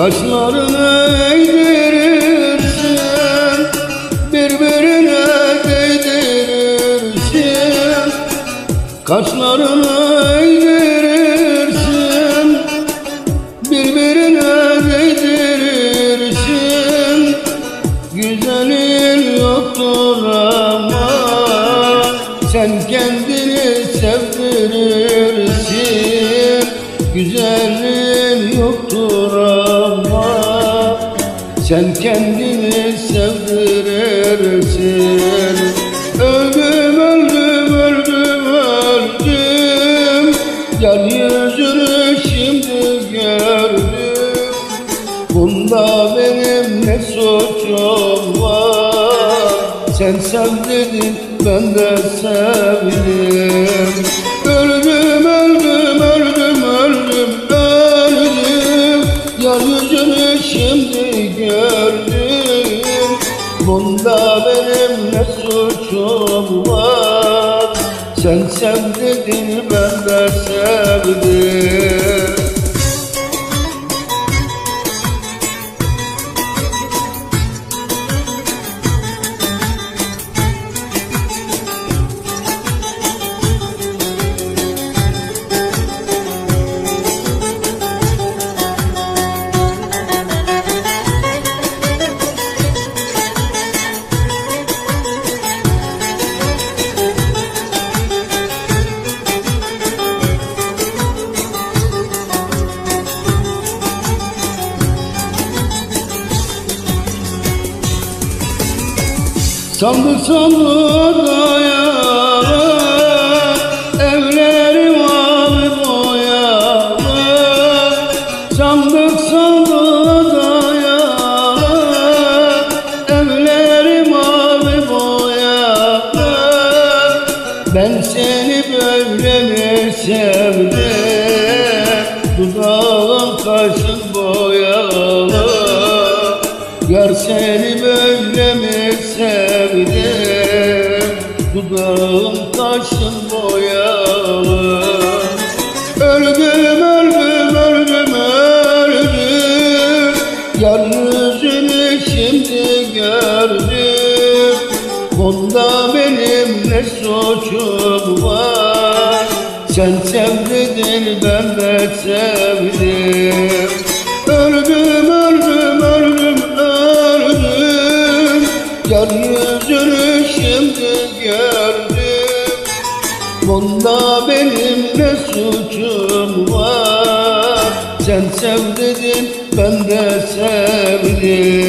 Kaşlarını eğdirirsin Birbirine değdirirsin. Kaşlarını eğdirirsin Birbirine değdirirsin. Güzelin yoktur ama Sen kendini sevdirirsin. Güzelin yoktur Sen kendini sevdirirsin Öldüm öldüm öldüm öldüm. Yar yüzünü şimdi gördüm. Bunda benim ne suçum var? Sen sevdin ben de sevdim Bunda benim ne suçum var? Sen sevdin ben de sevdim Sandık sandık dayalı Evleri mavi boyalı Sandık sandık dayalı Evleri mavi boyalı Ben seni böyle mi sevdim? Dudağın boyalı Yar seni böyle mi sevdim Dudağım kaşın boyalı. Öldüm öldüm öldüm öldüm. Yar yüzünü şimdi gördüm. Bunda benim ne suçum var? Sen sevdin ben de sevdim Bunda benim ne suçum var? Sen sevdin ben de sevdim